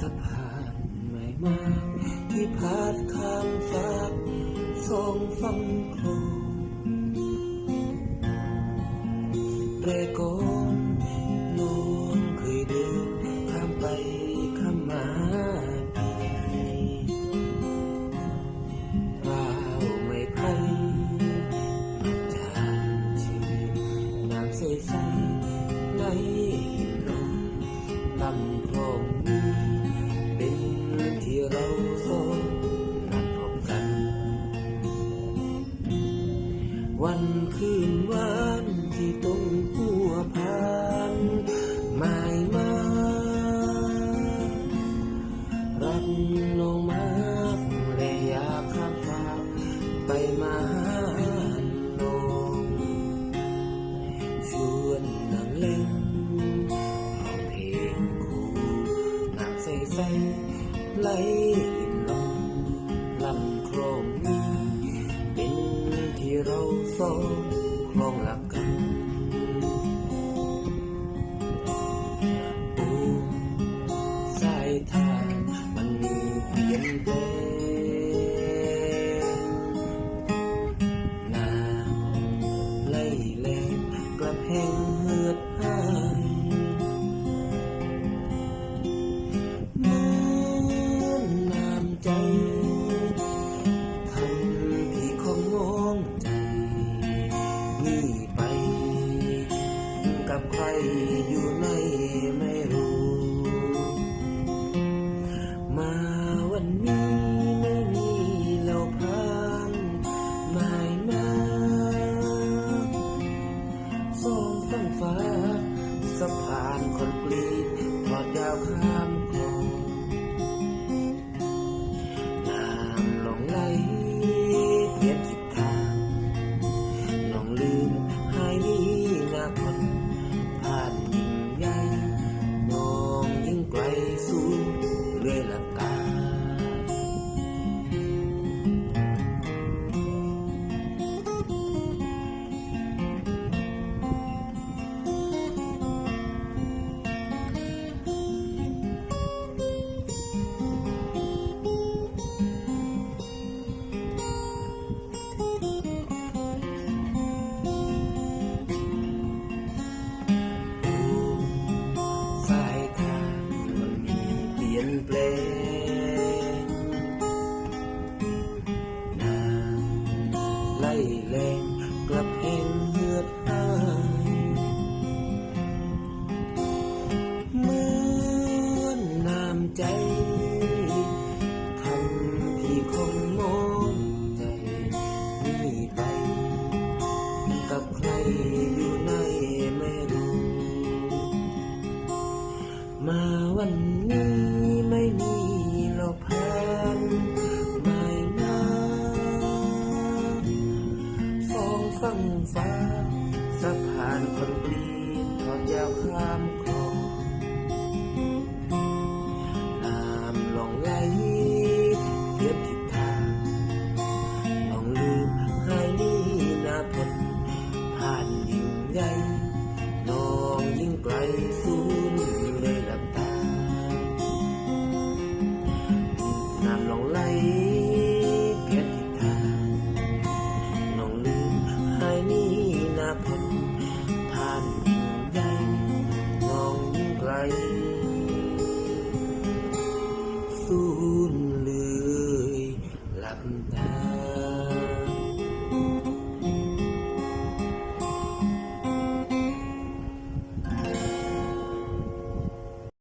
สะพานใหม่มากที่พาดข้ามฟ้าสองฝั่งคล อง วันวันที่ต้องหัวพานหมายมารักน้องมากและอยากข้ามฟ้ากไปมาหาน้องชวนนั่งเล่นเอาเพลงคู่น้ำใส่ใสๆไหลลงลำคลองนี้เป็นที่เรา สองคลองหลักกันปูใสายทางมันมีเปลี่ยนแปลง อยู่ในไม่รู้ มาวันนี้ไม่มีเราผ่านหมายมาสองฝั่งฟ้าสะพานคนกรีตทอดยาวข้ามคลองน้ำหลงไหลเปลี่ยน วันนี้ไม่มีเราผ่านไม่นาสองฝั่งฟ้าสะพานคนกรีตทอดยาวข้ามคลองน้ำหลงไหลเปลี่ยนทิศทางลองลืมหายนี้นาพนผ่านยิ่งใหญ่น้องยิ่งไกล